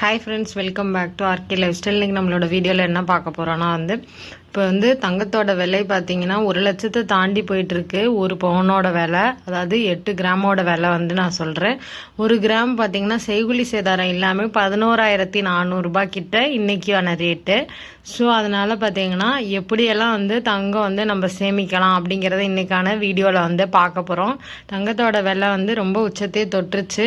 Hi friends welcome back to R K life style இன்றைக்கி நம்மளோட வீடியோவில் என்ன பார்க்க போகிறோன்னா வந்து இப்போ வந்து தங்கத்தோட விலை பார்த்தீங்கன்னா ஒரு லட்சத்தை தாண்டி போயிட்டுருக்கு. ஒரு பவுனோட விலை அதாவது எட்டு கிராமோட விலை வந்து நான் சொல்கிறேன் ஒரு கிராம் பார்த்தீங்கன்னா செய்குலி சேதாரம் இல்லாமல் பதினோராயிரத்தி நானூறுரூபா கிட்ட இன்றைக்கியான ரேட்டு ஸோ அதனால் பார்த்தீங்கன்னா எப்படியெல்லாம் வந்து தங்கம் வந்து நம்ம சேமிக்கலாம் அப்படிங்கிறத இன்றைக்கான வீடியோவில் வந்து பார்க்க போகிறோம் தங்கத்தோட விலை வந்து ரொம்ப உச்சத்தையே தொட்டுருச்சு.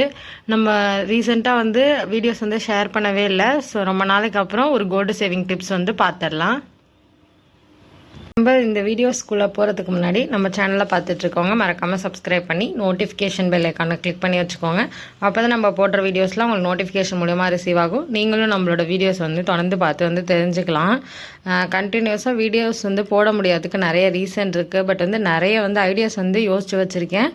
நம்ம ரீசெண்டாக வந்து வீடியோஸ் வந்து ஷேர் பண்ணவே இல்லை. ஸோ ரொம்ப நாளைக்கு அப்புறம் ஒரு கோல்டு சேவிங் டிப்ஸ் வந்து பார்த்துடலாம் நம்ம இந்த வீடியோஸ்குள்ளே போகிறதுக்கு முன்னாடி நம்ம சேனலை பார்த்துட்டு இருக்கவங்க மறக்காமல் சப்ஸ்கிரைப் பண்ணி நோட்டிஃபிகேஷன் பெல் ஐக்கானை கிளிக் பண்ணி வச்சுக்கோங்க. அப்போ தான் நம்ம போடுற வீடியோஸ்லாம் உங்களுக்கு நோட்டிஃபிகேஷன் மூலியமாக ரிசீவ் ஆகும். நீங்களும் நம்மளோட வீடியோஸ் வந்து தொடர்ந்து பார்த்து வந்து தெரிஞ்சுக்கலாம். கண்டினியூஸாக வீடியோஸ் வந்து போட முடியாததுக்கு நிறைய ரீசன் இருக்குது பட் வந்து நிறைய வந்து ஐடியாஸ் வந்து யோசித்து வச்சுருக்கேன்.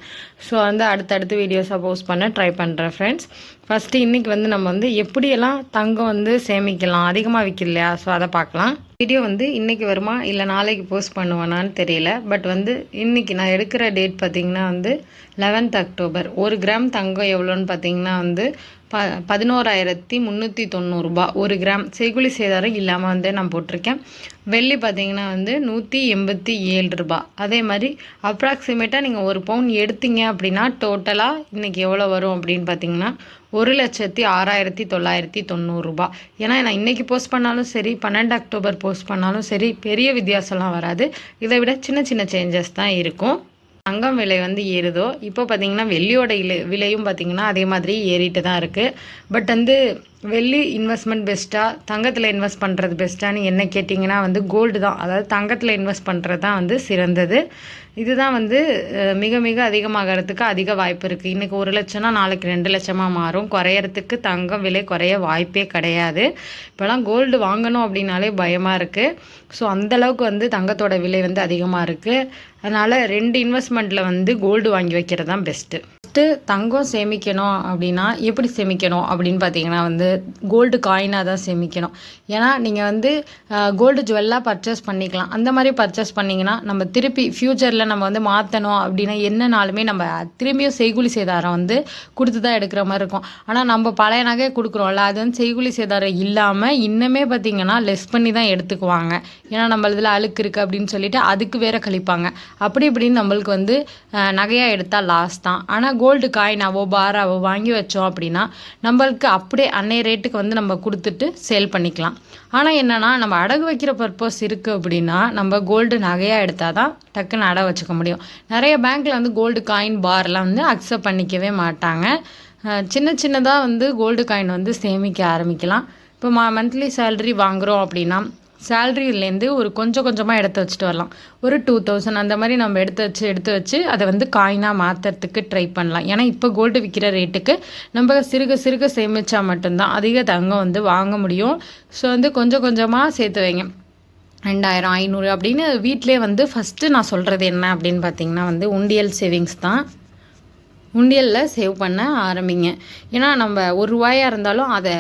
ஸோ வந்து அடுத்தடுத்து வீடியோஸாக போஸ்ட் பண்ண ட்ரை பண்ணுறேன் ஃப்ரெண்ட்ஸ் ஃபஸ்ட்டு இன்றைக்கி வந்து நம்ம வந்து எப்படியெல்லாம் தங்கம் வந்து சேமிக்கலாம்? அதிகமாக விற்கலையா ஸோ அதை பார்க்கலாம். வீடியோ வந்து இன்றைக்கி வருமா? இல்லை நாளைக்கு போஸ்ட் பண்ணுவேனான்னு தெரியல. பட் வந்து இன்றைக்கி நான் எடுக்கிற டேட் பார்த்திங்கன்னா வந்து லெவன்த் அக்டோபர் ஒரு கிராம் தங்கம் எவ்வளோன்னு பார்த்தீங்கன்னா வந்து ப பதினோராயிரத்தி முந்நூற்றி தொண்ணூறுரூபா ஒரு கிராம். செய்குலி சேதாரம் இல்லாமல் வந்து நான் போட்டிருக்கேன். வெள்ளி பார்த்தீங்கன்னா வந்து நூற்றி எண்பத்தி ஏழு ரூபா. அதே மாதிரி அப்ராக்சிமேட்டாக நீங்கள் ஒரு பவுன் எடுத்தீங்க அப்படின்னா டோட்டலாக இன்றைக்கி எவ்வளோ வரும் அப்படின்னு பார்த்தீங்கன்னா ஒரு லட்சத்தி ஆறாயிரத்தி தொள்ளாயிரத்தி தொண்ணூறுரூபா ஏன்னா நான் இன்றைக்கி போஸ்ட் பண்ணாலும் சரி பன்னெண்டு அக்டோபர் போஸ்ட் பண்ணாலும் சரி பெரிய வித்தியாசம்லாம் வராது. இதை விட சின்ன சின்ன சேஞ்சஸ் தான் இருக்கும். தங்கம் விலை வந்து ஏறுதோ இப்போ பார்த்தீங்கன்னா வெள்ளியோட இலை விலையும் பார்த்தீங்கன்னா அதே மாதிரி ஏறிட்டு தான் இருக்குது பட் வந்து வெள்ளி இன்வெஸ்ட்மெண்ட் பெஸ்ட்டாக தங்கத்தில் இன்வெஸ்ட் பண்ணுறது பெஸ்ட்டான்னு என்ன கேட்டிங்கன்னா வந்து கோல்டு தான். அதாவது தங்கத்தில் இன்வெஸ்ட் பண்ணுறது தான் வந்து சிறந்தது. இதுதான் வந்து மிக மிக அதிகமாகிறதுக்கு அதிக வாய்ப்பு இருக்குது இன்றைக்கி ஒரு லட்சம்னா நாளைக்கு ரெண்டு லட்சமாக மாறும். குறையறதுக்கு தங்கம் விலை குறைய வாய்ப்பே கிடையாது. இப்போலாம் கோல்டு வாங்கணும் அப்படின்னாலே பயமாக இருக்குது ஸோ அந்தளவுக்கு வந்து தங்கத்தோட விலை வந்து அதிகமாக இருக்குது அதனால் ரெண்டு இன்வெஸ்ட்மெண்ட்டில் வந்து கோல்டு வாங்கி வைக்கிறது தான் பெஸ்ட்டு ஃபஸ்ட்டு தங்கம் சேமிக்கணும் அப்படின்னா எப்படி சேமிக்கணும் அப்படின்னு பார்த்தீங்கன்னா வந்து கோல்டு காயினாக தான் சேமிக்கணும். ஏன்னா நீங்கள் வந்து கோல்டு ஜுவல்லாக பர்ச்சேஸ் பண்ணிக்கலாம். அந்த மாதிரி பர்ச்சேஸ் பண்ணிங்கன்னா நம்ம திருப்பி ஃப்யூச்சரில் நம்ம வந்து மாற்றணும் அப்படின்னா என்னனாலுமே நம்ம திரும்பியும் செய்குலி சேதாரம் வந்து கொடுத்து தான் எடுக்கிற மாதிரி இருக்கும். ஆனால் நம்ம பழைய நகையை கொடுக்குறோம்ல அது வந்து செய்குலி சேதாரம் இல்லாமல் இன்னுமே பார்த்திங்கன்னா லெஸ் பண்ணி தான் எடுத்துக்குவாங்க. ஏன்னா நம்ம இதில் அழுக்கு இருக்குது அப்படின்னு சொல்லிட்டு அதுக்கு வேற கழிப்பாங்க. அப்படி இப்படின்னு நம்மளுக்கு வந்து நகையாக எடுத்தால் லாஸ் தான். ஆனால் கோல்டு கோல்டு காயினாவோ பாராவோ வாங்கி வச்சோம் அப்படின்னா நம்மளுக்கு அப்படியே அன்னைய ரேட்டுக்கு வந்து நம்ம கொடுத்துட்டு சேல் பண்ணிக்கலாம். ஆனால் என்னென்னா நம்ம அடகு வைக்கிற பர்பஸ் இருக்குது அப்படின்னா நம்ம கோல்டு நகையாக எடுத்தால் தான் டக்குன்னு அடை வச்சுக்க முடியும். நிறைய பேங்க்கில் வந்து கோல்டு காயின் பார்லாம் வந்து அக்செப்ட் பண்ணிக்கவே மாட்டாங்க. சின்ன சின்னதாக வந்து கோல்டு காயின் வந்து சேமிக்க ஆரம்பிக்கலாம். இப்போ மா மந்த்லி சேல்ரி வாங்குகிறோம் அப்படின்னா சேல்ரியிலேருந்து ஒரு கொஞ்சம் கொஞ்சமாக எடுத்து வச்சுட்டு வரலாம். ஒரு டூ தௌசண்ட் அந்த மாதிரி நம்ம எடுத்து வச்சு எடுத்து வச்சு அதை வந்து காயினாக மாற்றுறதுக்கு ட்ரை பண்ணலாம். ஏன்னா இப்போ கோல்டு விற்கிற ரேட்டுக்கு நம்ம சிறுக சிறுக சேமித்தா மட்டும்தான் அதிக தங்கம் வந்து வாங்க முடியும். ஸோ வந்து கொஞ்சம் கொஞ்சமாக சேர்த்து வைங்க. ரெண்டாயிரம் ஐநூறு அப்படின்னு வீட்டிலே வந்து ஃபஸ்ட்டு நான் சொல்கிறது என்ன அப்படின்னு பார்த்தீங்கன்னா வந்து உண்டியல் சேவிங்ஸ் தான். உண்டியலில் சேவ் பண்ண ஆரம்பிங்க. ஏன்னா நம்ம ஒரு ரூபாயாக இருந்தாலும் அதை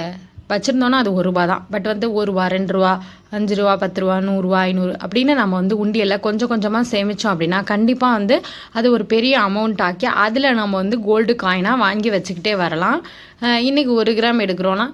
வச்சுருந்தோன்னா அது ஒரு ரூபா தான். பட் வந்து ஒரு ரூபா ரெண்டு ரூபா அஞ்சு ரூபா பத்து ரூபா நூறுரூவா ஐநூறு அப்படின்னு நம்ம வந்து உண்டியலில் கொஞ்சம் கொஞ்சமாக சேமித்தோம் அப்படின்னா கண்டிப்பாக வந்து அது ஒரு பெரிய அமௌண்ட் ஆக்கி அதில் நம்ம வந்து கோல்டு காயினாக வாங்கி வச்சுக்கிட்டே வரலாம். இன்றைக்கி ஒரு கிராம் எடுக்கிறோன்னா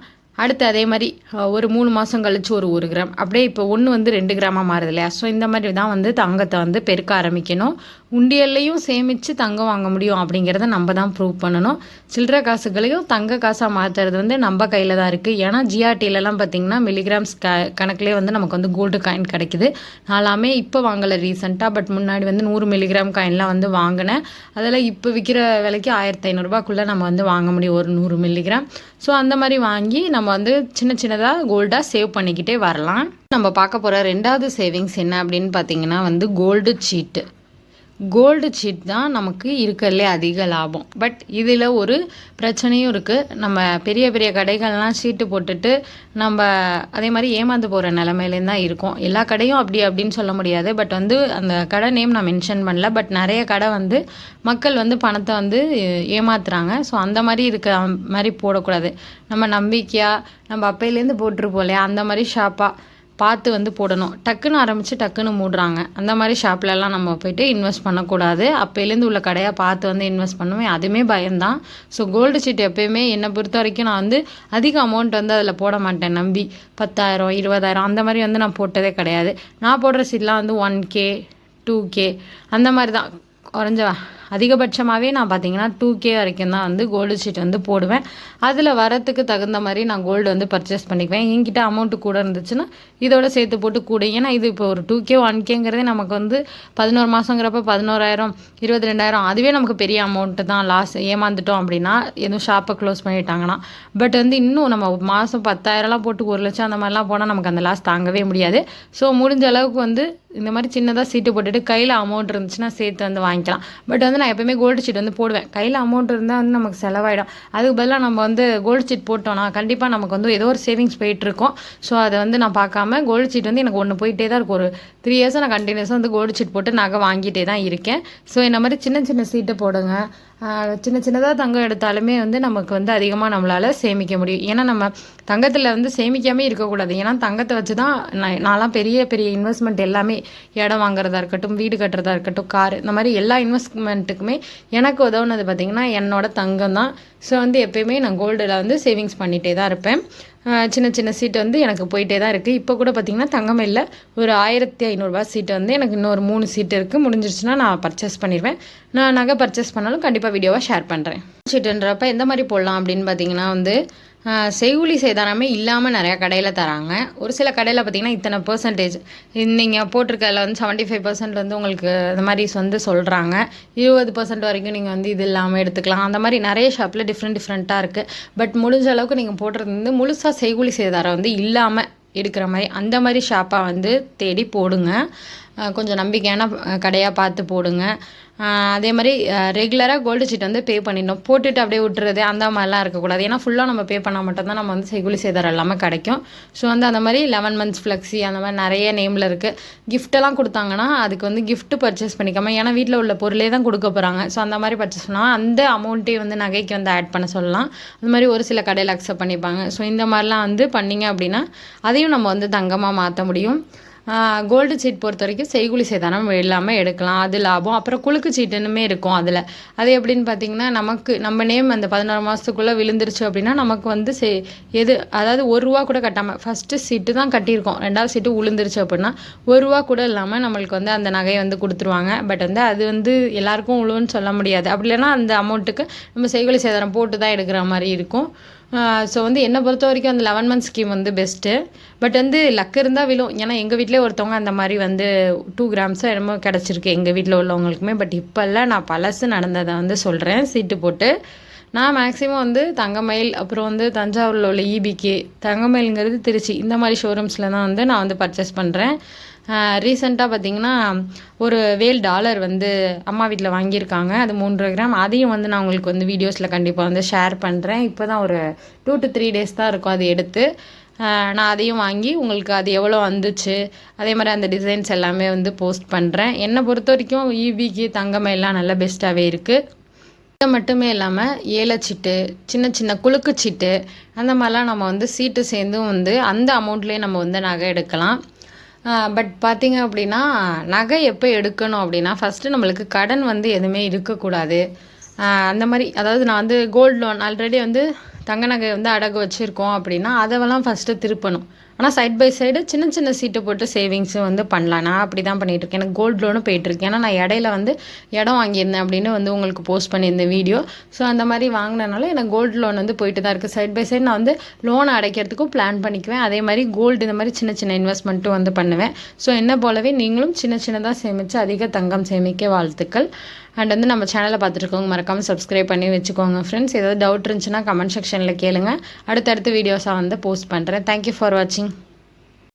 அடுத்து அதே மாதிரி ஒரு மூணு மாதம் கழிச்சு ஒரு ஒரு கிராம். அப்படியே இப்போ ஒன்று வந்து ரெண்டு கிராமாக மாறுது இல்லையா? ஸோ இந்த மாதிரி தான் வந்து தங்கத்தை வந்து பெருக்க ஆரம்பிக்கணும். உண்டியல்லையும் சேமித்து தங்கம் வாங்க முடியும் அப்படிங்கிறத நம்ம தான் ப்ரூவ் பண்ணணும். சில்லற காசுகளையும் தங்க காசாக மாற்றுறது வந்து நம்ம கையில் தான் இருக்குது ஏன்னா ஜிஆர்டிலலாம் பார்த்திங்கன்னா மில்லிகிராம்ஸ் க கணக்குலேயே வந்து நமக்கு வந்து கோல்டு காயின் கிடைக்குது. நாலாமே இப்போ வாங்கலை ரீசெண்டாக பட் முன்னாடி வந்து நூறு மில்லிகிராம் காயின்லாம் வந்து வாங்கினேன். அதில் இப்போ விற்கிற விலைக்கு ஆயிரத்தி ஐநூறுரூபாக்குள்ளே நம்ம வந்து வாங்க முடியும் ஒரு நூறு மில்லிகிராம் ஸோ அந்த மாதிரி வாங்கி நம்ம நம்ம வந்து சின்ன சின்னதாக கோல்டாக சேவ் பண்ணிக்கிட்டே வரலாம். நம்ம பார்க்க போகிற ரெண்டாவது சேவிங்ஸ் என்ன அப்படின்னு பார்த்தீங்கன்னா வந்து கோல்டு சீட்டு கோல்டு சீட் தான் நமக்கு இருக்கிறதுலே அதிக லாபம். பட் இதில் ஒரு பிரச்சனையும் இருக்குது நம்ம பெரிய பெரிய கடைகள்லாம் சீட்டு போட்டுட்டு நம்ம அதே மாதிரி ஏமாந்து போகிற நிலமையிலேருந்து தான் இருக்கும். எல்லா கடையும் அப்படி அப்படின்னு சொல்ல முடியாது. பட் வந்து அந்த கடை நேம் நான் மென்ஷன் பண்ணல. பட் நிறைய கடை வந்து மக்கள் வந்து பணத்தை வந்து ஏமாத்துறாங்க. ஸோ அந்த மாதிரி இருக்க மாதிரி போடக்கூடாது. நம்ம நம்பிக்கையாக நம்ம அப்பையிலேருந்து போட்டிருப்போம் இல்லையா? அந்த மாதிரி ஷாப்பாக பார்த்து வந்து போடணும். டக்குன்னு ஆரம்பித்து டக்குன்னு மூடுறாங்க. அந்த மாதிரி ஷாப்லலாம் நம்ம போயிட்டு இன்வெஸ்ட் பண்ணக்கூடாது. அப்போலேருந்து உள்ள கடையாக பார்த்து வந்து இன்வெஸ்ட் பண்ணுவேன் அதுவுமே பயம்தான். ஸோ கோல்டு சீட் எப்போயுமே என்னை பொறுத்த வரைக்கும் நான் வந்து அதிக அமௌண்ட் வந்து அதில் போட மாட்டேன் நம்பி. பத்தாயிரம் இருபதாயிரம் அந்த மாதிரி வந்து நான் போட்டதே கிடையாது. நான் போடுற சீட்லாம் வந்து ஒன் கே டூ கே அந்த மாதிரி தான். குறைஞ்சவா? அதிகபட்சமாகவே நான் பார்த்தீங்கன்னா டூ கே வரைக்கும் தான் வந்து கோல்டு ஷீட் வந்து போடுவேன். அதில் வரத்துக்கு தகுந்த மாதிரி நான் கோல்டு வந்து பர்ச்சேஸ் பண்ணிக்குவேன். என்கிட்ட அமௌண்ட்டு கூட இருந்துச்சுன்னா இதோட சேர்த்து போட்டு கூட ஏன்னா இது இப்போ ஒரு டூ கே ஒன் கேங்கிறதே நமக்கு வந்து பதினோரு மாதங்கிறப்ப பதினோராயிரம் இருபத்தி ரெண்டாயிரம் அதுவே நமக்கு பெரிய அமௌண்ட்டு தான். லாஸ் ஏமாந்துட்டோம் அப்படின்னா எதுவும் ஷாப்பை க்ளோஸ் பண்ணிட்டாங்கன்னா. பட் வந்து இன்னும் நம்ம மாதம் பத்தாயிரம்லாம் போட்டு ஒரு லட்சம் அந்த மாதிரிலாம் போனால் நமக்கு அந்த லாஸ் தாங்கவே முடியாது. ஸோ முடிஞ்ச அளவுக்கு வந்து இந்த மாதிரி சின்னதாக சீட்டு போட்டுட்டு கையில் அமௌண்ட் இருந்துச்சுன்னா சேர்த்து வந்து வாங்கிக்கலாம். பட் வந்து நான் எப்போயுமே கோல்டு சீட் வந்து போடுவேன். கையில் அமௌண்ட் இருந்தால் வந்து நமக்கு செலவாயிடும். அதுக்கு பதிலாக நம்ம வந்து கோல்டு ஷீட் போட்டோம்னா கண்டிப்பாக நமக்கு வந்து ஏதோ ஒரு சேவிங்ஸ் போயிட்டுருக்கோம் ஸோ அதை வந்து நான் பார்க்காம கோல்டு ஷீட் வந்து எனக்கு ஒன்று போயிட்டே தான் இருக்கும். ஒரு த்ரீ இயர்ஸாக நான் கண்டினியூஸாக வந்து கோல்டு ஷீட் போட்டு நகை வாங்கிட்டே தான் இருக்கேன். ஸோ இந்த மாதிரி சின்ன சின்ன சீட்டை போடுங்க. சின்ன சின்னதாக தங்கம் எடுத்தாலுமே வந்து நமக்கு வந்து அதிகமாக நம்மளால் சேமிக்க முடியும். ஏன்னா நம்ம தங்கத்தில் வந்து சேமிக்காமே இருக்கக்கூடாது. ஏன்னா தங்கத்தை வச்சு தான் நான் நான்லாம் பெரிய பெரிய இன்வெஸ்ட்மெண்ட் எல்லாமே இடம் வாங்குறதா இருக்கட்டும் வீடு கட்டுறதா இருக்கட்டும் கார் இந்த மாதிரி எல்லா இன்வெஸ்ட்மெண்ட்டுக்குமே எனக்கு உதவுனது பார்த்திங்கன்னா என்னோட தங்கம் தான் ஸோ வந்து எப்பயுமே நான் கோல்டில் வந்து சேவிங்ஸ் பண்ணிகிட்டே தான் இருப்பேன். சின்ன சின்ன சீட்டு வந்து எனக்கு போயிட்டே தான் இருக்குது இப்போ கூட பார்த்திங்கன்னா இல்லை. ஒரு ஆயிரத்தி ஐநூறுரூவா சீட்டு வந்து எனக்கு இன்னொரு மூணு சீட்டு இருக்குது முடிஞ்சிருச்சுன்னா நான் பர்ச்சேஸ் பண்ணிடுவேன் நான் நகை பர்ச்சேஸ் பண்ணாலும் கண்டிப்பாக வீடியோவாக ஷேர் பண்ணுறேன் சீட்டுன்றப்ப எந்த மாதிரி போடலாம் அப்படின்னு பார்த்தீங்கன்னா வந்து செய்கூலி சேதாரமே இல்லாமல் நிறையா கடையில் தராங்க. ஒரு சில கடையில் பார்த்திங்கன்னா இத்தனை பர்சன்டேஜ் நீங்கள் போட்டிருக்கதில் வந்து செவன்ட்டி ஃபைவ் பர்சன்ட் வந்து உங்களுக்கு இந்த மாதிரி வந்து சொல்கிறாங்க இருபது பர்சன்ட் வரைக்கும் நீங்கள் வந்து இது இல்லாமல் எடுத்துக்கலாம். அந்த மாதிரி நிறைய ஷாப்பில் டிஃப்ரெண்ட் டிஃப்ரெண்ட்டாக இருக்குது பட் முடிஞ்ச அளவுக்கு நீங்கள் போடுறது வந்து முழுசாக செய்கூலி சேதாரம் வந்து இல்லாமல் எடுக்கிற மாதிரி அந்த மாதிரி ஷாப்பாக வந்து தேடி போடுங்க. கொஞ்சம் நம்பிக்கையான கடையாக பார்த்து போடுங்க. அதே மாதிரி ரெகுலராக கோல்டு சீட் வந்து பே பண்ணிடணும். போட்டுட்டு அப்படியே விட்டுறது அந்த மாதிரிலாம் இருக்கக்கூடாது. ஏன்னா ஃபுல்லாக நம்ம பே பண்ணால் மட்டும்தான் நம்ம வந்து செகுலி சேதாரம் எல்லாமே கிடைக்கும். ஸோ வந்து அந்த மாதிரி லெவன் மந்த்ஸ் ஃப்ளெக்ஸி அந்த மாதிரி நிறைய நேமில் இருக்குது கிஃப்ட்டெல்லாம் கொடுத்தாங்கன்னா அதுக்கு வந்து கிஃப்ட்டு பர்ச்சேஸ் பண்ணிக்காமல் ஏன்னா வீட்டில் உள்ள பொருளே தான் கொடுக்க போகிறாங்க ஸோ அந்த மாதிரி பர்ச்சேஸ் பண்ணால் அந்த அமௌண்ட்டே வந்து நகைக்கு வந்து ஆட் பண்ண சொல்லலாம். அந்த மாதிரி ஒரு சில கடையில் அக்செப்ட் பண்ணிப்பாங்க. ஸோ இந்த மாதிரிலாம் வந்து பண்ணிங்க அப்படின்னா அதையும் நம்ம வந்து தங்கமாக மாற்ற முடியும். கோல்டு சீட் பொறுத்த வரைக்கும் செய்குலி சேதானம் இல்லாமல் எடுக்கலாம். அது லாபம். அப்புறம் குலுக்கு சீட்டுன்னுமே இருக்கும் அதில். அது எப்படின்னு பார்த்தீங்கன்னா நமக்கு நம்ம நேம் அந்த பதினாறு மாதத்துக்குள்ளே விழுந்துருச்சு அப்படின்னா நமக்கு வந்து சே எது அதாவது ஒரு ரூபா கூட கட்டாமல் ஃபஸ்ட்டு சீட்டு தான் கட்டியிருக்கோம். ரெண்டாவது சீட்டு விழுந்துருச்சு அப்படின்னா ஒரு ரூபா கூட இல்லாமல் நம்மளுக்கு வந்து அந்த நகையை வந்து கொடுத்துருவாங்க. பட் வந்து அது வந்து எல்லாருக்கும் உழுவுன்னு சொல்ல முடியாது. அப்படி இல்லைன்னா அந்த அமௌண்ட்டுக்கு நம்ம செய்குலி சேதாரம் போட்டு தான் எடுக்கிற மாதிரி இருக்கும். ஸோ வந்து என்னை பொறுத்த வரைக்கும் அந்த லெவன் மந்த் ஸ்கீம் வந்து பெஸ்ட்டு பட் வந்து லக் இருந்தால் விழும். ஏன்னா எங்கள் வீட்டிலே ஒருத்தவங்க அந்த மாதிரி வந்து டூ கிராம்ஸாக என்னமோ கிடச்சிருக்கு எங்கள் வீட்டில் உள்ளவங்களுக்குமே. பட் இப்போல்லாம் நான் பழசு நடந்ததை வந்து சொல்கிறேன் சீட்டு போட்டு. நான் மேக்ஸிமம் வந்து தங்கமயில் அப்புறம் வந்து தஞ்சாவூரில் உள்ள இபிகே தங்கமயிலுங்கிறது திருச்சி. இந்த மாதிரி ஷோரூம்ஸில் தான் வந்து நான் வந்து பர்ச்சேஸ் பண்ணுறேன் ரீசெண்டாக பார்த்தீங்கன்னா ஒரு வேல் டாலர் வந்து அம்மா வீட்டில் வாங்கியிருக்காங்க. அது மூன்று கிராம். அதையும் வந்து நான் உங்களுக்கு வந்து வீடியோஸில் கண்டிப்பாக வந்து ஷேர் பண்ணுறேன் இப்போ தான் ஒரு டூ டு த்ரீ டேஸ் தான் இருக்கும் அது எடுத்து. நான் அதையும் வாங்கி உங்களுக்கு அது எவ்வளோ வந்துச்சு அதே மாதிரி அந்த டிசைன்ஸ் எல்லாமே வந்து போஸ்ட் பண்ணுறேன் என்னை பொறுத்த வரைக்கும் ஈபிக்கு தங்கமையெல்லாம் நல்லா பெஸ்ட்டாகவே இருக்குது இது மட்டுமே இல்லாமல் ஏலச்சீட்டு சின்ன சின்ன குலுக்கு அந்த மாதிரிலாம் நம்ம வந்து சீட்டு சேர்ந்தும் வந்து அந்த அமௌண்ட்லேயே நம்ம வந்து நகை எடுக்கலாம். பட் பார்த்தீங்க அப்படின்னா நகை எப்போ எடுக்கணும் அப்படின்னா ஃபஸ்ட்டு நம்மளுக்கு கடன் வந்து எதுவுமே இருக்கக்கூடாது. அந்த மாதிரி அதாவது நான் வந்து கோல்டு லோன் ஆல்ரெடி வந்து தங்க நகை வந்து அடகு வச்சுருக்கோம் அப்படின்னா அதெல்லாம் ஃபஸ்ட்டு திருப்பணும். ஆனால் சைட் பை சைடு சின்ன சின்ன சீட்டு போட்டு சேவிங்ஸும் வந்து பண்ணலாம். நான் அப்படி தான் பண்ணிகிட்ருக்கேன் எனக்கு கோல்டு லோனும் போயிட்டுருக்கேன் ஏன்னா நான் இடையில வந்து இடம் வாங்கியிருந்தேன் அப்படின்னு வந்து உங்களுக்கு போஸ்ட் பண்ணியிருந்தேன் வீடியோ ஸோ அந்த மாதிரி வாங்கினனால எனக்கு கோல்டு லோன் வந்து போயிட்டு தான் இருக்குது சைட் பை சைடு நான் வந்து லோன் அடைக்கிறதுக்கும் பிளான் பண்ணிக்குவேன். அதே மாதிரி கோல்டு இந்த மாதிரி சின்ன சின்ன இன்வெஸ்ட்மெண்ட்டும் வந்து பண்ணுவேன். ஸோ என்ன போலவே நீங்களும் சின்ன சின்னதாக சேமித்து அதிக தங்கம் சேமிக்க வாழ்த்துக்கள். அண்ட் வந்து நம்ம சேனலை பார்த்துருக்கோங்க மறக்காமல் சப்ஸ்கிரைப் பண்ணி வச்சுக்கோங்க ஃப்ரெண்ட்ஸ் ஏதாவது டவுட் இருந்துச்சுன்னா கமெண்ட் செக்ஷனில் கேளுங்க. அடுத்தடுத்த வீடியோஸாக வந்து போஸ்ட் பண்ணுறேன் தேங்க்யூ ஃபார் வாட்சிங்